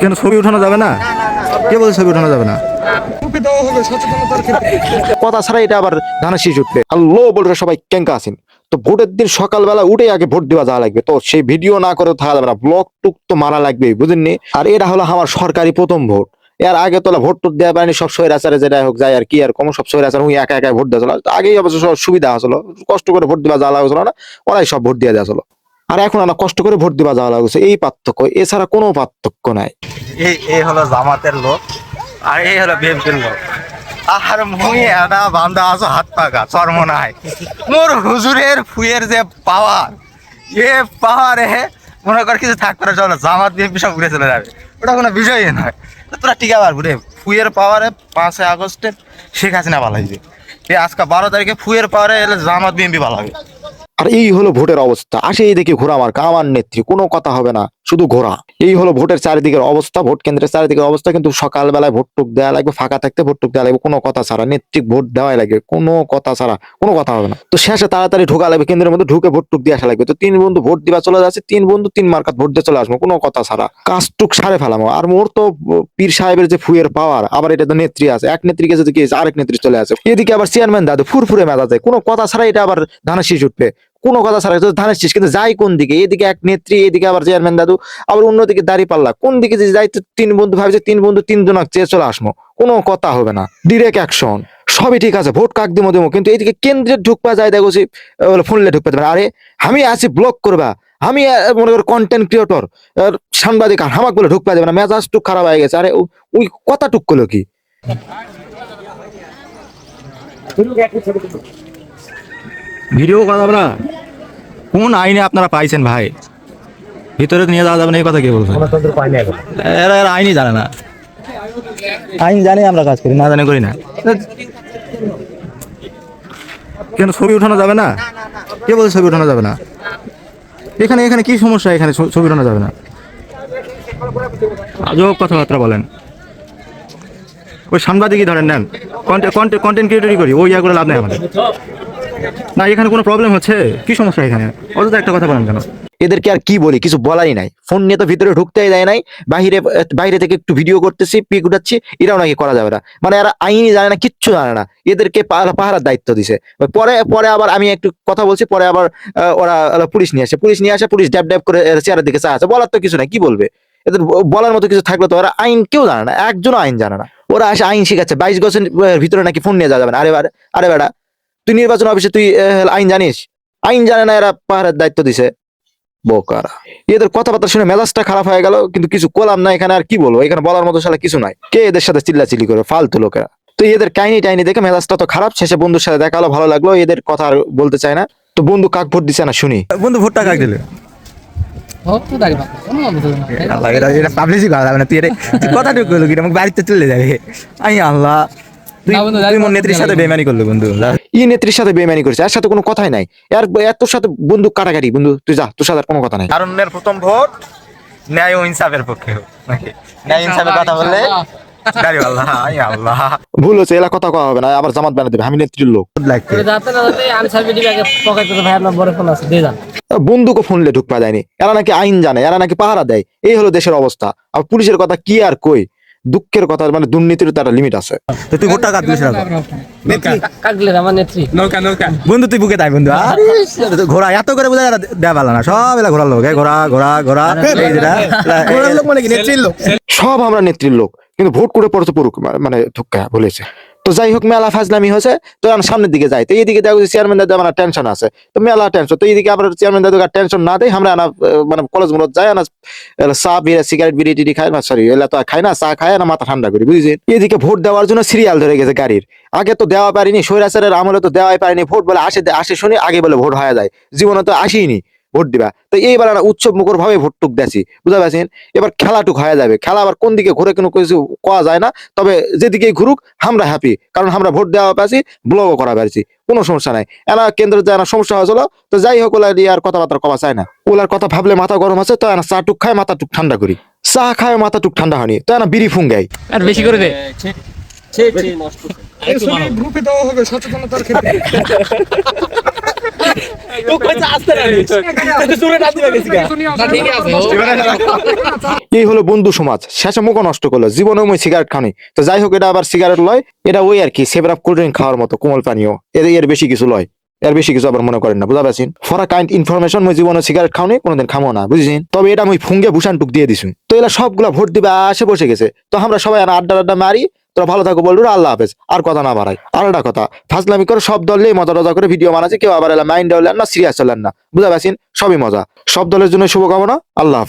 কেন ছবি উঠানো যাবে না? কে বলছে ছবি উঠানো যাবে না? কথা ছাড়া এটা আবার ধানের শীষ উঠবে। হ্যালো বলরে, সবাই কেঙ্কা আছেন? তো ভোটের দিন সকালবেলা উঠে আগে ভোট দেওয়া যাওয়া লাগবে। তো সেই ভিডিও না করে থাকা যাবে না ব্লক টুক তো মারা লাগবে, বুঝেননি? আর এটা হলো আমার সরকারি প্রথম ভোট। এর আগে তোলা ভোট টুট দেওয়া পারেনি, সব সৈর আচারে যেটা হোক যায় আর কি, আর কম সব সৈর আচার একা একা ভোট দেওয়া ছিল আগেই অবশ্য সব সুবিধা আসলো কষ্ট করে ভোট দেওয়া যাওয়া লাগছিল না, ওরাই সব ভোট দিয়ে দেওয়া ছিল আর এখন আমরা কষ্ট করে ভোট দেওয়া যাওয়া লাগছে। এই পার্থক্য, এছাড়া কোনো পার্থক্য নাই। এই এই হলো জামাতের লোক, আর এই হলো বিএনপির লোক। আর মুই এটা বান্ধা আছো, হাত পাকা চর্ম নাই মোর হুজুরের ফুয়ের যে পাওয়ার, এ পাওয়ারে মনে কর কিছু থাকবে না চলো, জামাত, বিএনপি সব ঘুরে চলে যাবে। ওটা কোনো বিষয়ই নয়। তোরা টিকা পারব রে ফুয়ের পাওয়ারে পাঁচই আগস্টে শেখ হাসিনা ভালো হয়েছে আজকে বারো তারিখে ফুয়ের পাওয়ারে এলে জামাত, বিএনপি ভালো হবে। আর এই হলো ভোটের অবস্থা। আসে এই দেখে ঘোরা আমার আমার নেত্রী, কোনো কথা হবে না, শুধু ঘোরা। এই হলো ভোটের চারিদিকের অবস্থা, ভোট কেন্দ্রের চারিদিকের অবস্থা, কিন্তু সকালবেলায় ভোট টুক দেওয়া লাগবে, ফাঁকা থাকতে ভোট টুক দেওয়া লাগবে, কোনো কথা ছাড়া নেত্রী ভোট দেওয়াই লাগবে, কোনো কথা ছাড়া, কোনো কথা হবে না। তো শেষে তাড়াতাড়ি ঢোকা লাগবে, কেন্দ্রের মধ্যে ঢুকে ভোট টুক দিয়ে আসা লাগবে। তো তিন বন্ধু ভোট দিবা চলে যাচ্ছে, তিন বন্ধু তিন মার্কাত ভোট দিয়ে চলে আসব, কোনো কথা ছাড়া। কাজ টুক সারে ফেলামো। আর মোর তো পীর সাহেবের যে ফুয়ের পাওয়ার, আবার এটা তো নেত্রী আছে, এক নেত্রীকে যদি কি আরেক নেত্রী চলে আসে। এদিকে আবার চেয়ারম্যান দাদু, ফুরফুরে মেজাজে, কোনো কথা ছাড়া এটা আবার ধানের শীষ উঠবে। কোনো কথা ছাড়া ধানের শীষ, কিন্তু যাই কোন দিকে, এদিকে এক নেত্রী, এদিকে আবার চেয়ারম্যান দাদু, আবার অন্যদিকে দাঁড়িয়ে পাল্লা, কোন দিকে যে যাই তিন বন্ধু ভাবছে, তিন বন্ধু তিন জন চেয়ে চলে আসব কোনো কথা হবে না ডিরেক্ট অ্যাকশন সবই ঠিক আছে, ভোট কাক দিমো দিমো, কিন্তু এইদিকে কেন্দ্রে ঢুকবা যায়, দেখো ফোনলে ঢুকতে পারে আরে আমি আছি ব্লক করবা, আমি মনে করি কন্টেন্ট ক্রিয়েটর সাংবাদিক হামাক বলে ঢুকবা দেবে না, মেজাজ টুক খারাপ হয়ে গেছে, আরে ওই কথা টুক করল কি? ভিডিও যাবে না? কোন আইনে আপনারা পাইছেন ভাই? ভিতরে নিয়ে যাওয়া যাবে না এই কথা কে বলছেন এরা এরা আইনই জানে না। আইন জানি আমরা কাজ করি না। জানে করি না। কেন ছবি উঠানো যাবে না? কে বলছে ছবি উঠানো যাবে না? এখানে এখানে কি সমস্যা? এখানে ছবি উঠানো যাবে না। আজব কথাবার্তা বলেন। ওই সাংবাদিকই ধরেন নেন। কন্টেন্ট কন্টেন্ট ক্রিয়েটরই করি ওই ইয়া করে লাভ নেই আমাদের। না, এখানে কোনো প্রবলেম হচ্ছে? কি সমস্যা এখানে? অযথা একটা কথা বলেন কেন? এদেরকে আর কি বলি? কিছু বলাই নাই। ফোন নিয়ে তো ভিতরে ঢুকতেই দেয় নাই। বাইরে বাইরে থেকে একটু ভিডিও করতেছি, পিক উঠাচ্ছি, এরাও নাকি করা যাবে না। মানে এরা আইনি জানে না, কিচ্ছু জানে না। এদেরকে পাহারার দায়িত্ব দিছে। পরে পরে আবার আমি একটু কথা বলছি, পরে আবার ওরা পুলিশ নিয়ে আসে। পুলিশ নিয়ে আসে, পুলিশ ড্যাব ড্যাব করে চেয়ারের দিকে চা আছে। বলার তো কিছু নাই, কি বলবে? এদের বলার মতো কিছু থাকলে তো ওরা আইন কেউ জানে না, একজনও আইন জানে না। ওরা আসে আইন শিখাচ্ছে। বাইশ গছের ভিতরে নাকি ফোন নিয়ে যাওয়া যাবে না। আরে আরে বেটা তুই নির্বাচন অফিসে তুই আইন জানিস? আইন জানে না এরা পাহাড়ের দায়িত্ব দিছে। বোকারা। এদের কথাবার্তা শুনে মেজাজটা খারাপ হয়ে গেল কিন্তু কিছু কলাম না এখানে আর কি বলব? এখানে বলার মতো সালে কিছু নাই। কে এদের সাথে চিল্লাচিল্লি করে ফালতু লোকেরা? তো এদের কাহিনী টাইনি দেখে মেজাজটা তো খারাপ শেষে বন্ধুর সাথে দেখা হলো ভালো লাগল এদের কথা আর বলতে চায় না। তো বন্ধু কাক ভোট দিছে না শুনি। বন্ধু ভোটটা কাক দিলে? আল্লাহ এটা এটা করা যাবে না তুই এটা কথাটুকু করল কি আমাকে বাড়িতে চলে যাবে। আই আল্লাহ। তুই না বন্ধু, তুই মোর নেত্রীর সাথে বেমানি করল বন্ধু ই নেত্রীর সাথে বেমানি করেছে এর সাথে কোনো কথাই নাই। এর এর তোর সাথে বন্ধু কাটাকাটি বন্ধু তুই যা তোর সাথে কোনো কথা নাই। তারুণ্যের প্রথম ভোট ন্যায় ও ইনসাফের পক্ষে নাকি? ন্যায় ইনসাফের কথা বললে দাঁড়িয়ে আল্লাহ আই আল্লাহ। ভুল হচ্ছে এলা কথা কওয়া হবে না আবার জামাত বানিয়ে আমি নেত্রীর লোক। বন্ধুকে ফোনলে ঢুকপা দেয়নি এরা নাকি আইন জানে এরা নাকি পাহারা দেয় এই হলো দেশের অবস্থা। আর পুলিশের কথা কি আর কই? দুঃখের কথা মানে দুর্নীতির তার লিমিট আছে। তো তুই ভোটটা কাট দিছিস বন্ধু তুই বুকে তাই বন্ধু। আরে, ঘোড়া এত করে বুঝা দেয়া ভালো না। সব এলা ঘোড়ার লোক ঘোড়া ঘোড়া ঘোড়া এই যেটা ঘোড়ার লোক মানে কি? নেত্রীর লোক। সব আমরা নেত্রীর লোক কিন্তু ভোট করে পড়তে পড়ুক মানে ধুক্কা বলেছে। তো যাই হোক মেলা ফাজলামি হয়েছে। তো আমি সামনের দিকে যাই। তো এইদিকে দেখো চেয়ারম্যান দাদু আমার টেনশন আছে। তো মেলা টেনশন তো এইদিকে আবার চেয়ারম্যান দাদু টেনশন না দেয় আমরা আনা মানে কলেজ মূলত যাই, না চা বিড়া সিগারেট বিড়ি, টিড়ি খাই, না সরি এলা তো আর খাই না, চা খায় না, মাথা ঠান্ডা করি, বুঝলি? এদিকে ভোট দেওয়ার জন্য সিরিয়াল ধরে গেছে গাড়ির। আগে তো দেওয়া পারিনি, স্বৈরাচারের আমলে তো দেওয়াই পারিনি, ভোট বলে আসে আসে শুনে, আগে বলে ভোট হয়ে যায়। জীবনে তো আসেইনি ভোট দিবা। তো এইবার একটা উৎসব মুখর ভাবে ভোট টুক দেছি বুঝতে পারছেন? এবার খেলা টুক হয়ে যাবে। খেলা আবার কোন দিকে ঘুরে কোনো কিছু কোয়া যায় না তবে যেদিকে ঘুরুক আমরা হ্যাপি কারণ আমরা ভোট দেওয়া পাচ্ছি ব্লগও করা পারছি কোনো সমস্যা নাই। এনা কেন্দ্রে যে সমস্যা হয়েছিল তো যাই হোক ওলা দিয়ে আর কথাবার্তা কমা চায় না। ওলার কথা ভাবলে মাথা গরম আছে তো এনা চা টুক খায় মাথা টুক ঠান্ডা করি। চা খায় মাথা টুক ঠান্ডা হয়নি তো এনা বিড়ি ফুঙ্গাই আর বেশি করে দে। গ্রুপে দেওয়া হবে সচেতনতার ক্ষেত্রে। এই হলো বন্ধু সমাজ। শেষে মুখ নষ্ট করল। জীবনে মই সিগারেট খানি তো যাই হোক এটা আবার সিগারেট লয়। এটা ওই আর কি সেভেন আপ কোল্ড ড্রিঙ্ক খাওয়ার মতো কোমল পানীয়। এর এর বেশি কিছু লয়। এর বেশি কিছু আবার মনে করেন না বুঝা পারছেন ফর কাইন্ড ইনফরমেশন মই জীবনে সিগারেট খাওনি কোনোদিন খামো না বুঝেছেন? তবে এটা আমি ফুঙ্গে ভূষণ টুক দিয়ে দিছু। তো এলা সবগুলা ভোট দিবে আসে বসে গেছে। তো আমরা সবাই আর আড্ডা আড্ডা মারি তোরা ভালো থাকো বলব আল্লাহ হাফেজ। আর কথা না বাড়াই আর একটা কথা, ফাজলামি করে সব দল নিয়ে মজা টজা করে ভিডিও বানাচ্ছে, কেউ আবার এলাম মাইন্ড হলেন না সিরিয়াস হলেন না। বুঝা পাচ্ছেন সবই মজা। সব দলের জন্য শুভকামনা, আল্লাহ হাফেজ।